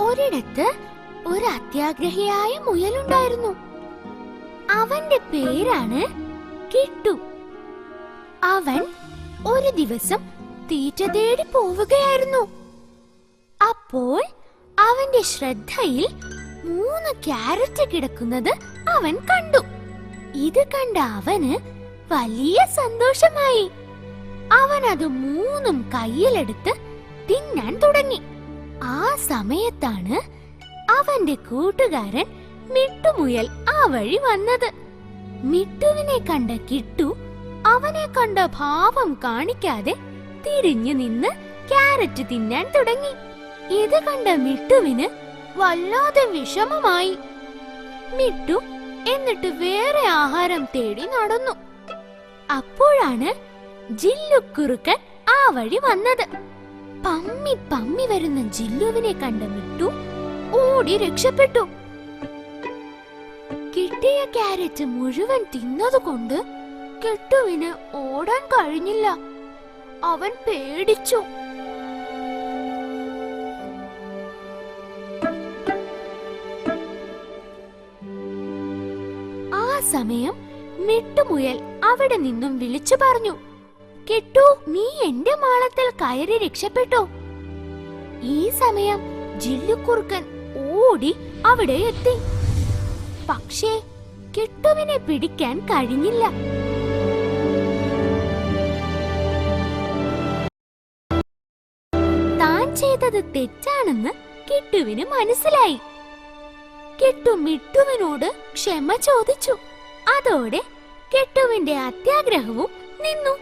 ഒരിടത്ത് ഒരു അത്യാഗ്രഹിയായ മുയലുണ്ടായിരുന്നു. അവന്റെ പേരാണ് കിട്ടു. അവൻ ഒരു ദിവസം തീറ്റ തേടി പോവുകയായിരുന്നു. അപ്പോൾ അവന്റെ ശ്രദ്ധയിൽ മൂന്ന് ക്യാരറ്റ് കിടക്കുന്നത് അവൻ കണ്ടു. ഇത് കണ്ട അവന് വലിയ സന്തോഷമായി. അവൻ അത് മൂന്നും കയ്യിലെടുത്ത് തിന്നാൻ തുടങ്ങി. ആ സമയത്താണ് അവന്റെ കൂട്ടുകാരൻ മിട്ടുമുയൽ ആ വഴി വന്നത്. മിട്ടുവിനെ കണ്ട കിട്ടു അവനെ കണ്ട ഭാവം കാണിക്കാതെ തിരിഞ്ഞു നിന്ന് ക്യാരറ്റ് തിന്നാൻ തുടങ്ങി. ഇത് കണ്ട മിട്ടുവിന് വല്ലാതെ വിഷമമായി. മിട്ടു എന്നിട്ട് വേറെ ആഹാരം തേടി നടന്നു. അപ്പോഴാണ് ജില്ലുക്കുറുക്കൻ ആ വഴി വന്നത്. പമ്മി പമ്മി വരുന്ന ജില്ലുവിനെ കണ്ട മിട്ടു ഓടി രക്ഷപ്പെട്ടു. കിട്ടിയ ക്യാരറ്റ് മുഴുവൻ തിന്നതുകൊണ്ട് കെട്ടുവിന് ഓടാൻ കഴിഞ്ഞില്ല. അവൻ പേടിച്ചു. ആ സമയം മിട്ടുമുയൽ അവിടെ നിന്നും വിളിച്ചു പറഞ്ഞു കെട്ടു നീ എന്റെ മാളത്തിൽ കയറി രക്ഷപ്പെട്ടോ. ഈ സമയം ജില്ലുക്കുറുക്കൻ ഓടി അവിടെ എത്തി. പക്ഷേ കെട്ടുവിനെ പിടിക്കാൻ കഴിഞ്ഞില്ല. താൻ ചെയ്തത് തെറ്റാണെന്ന് കിട്ടുവിന് മനസ്സിലായി. കെട്ടു മിട്ടുവിനോട് ക്ഷമ ചോദിച്ചു. അതോടെ കെട്ടുവിന്റെ അത്യാഗ്രഹവും നിന്നു.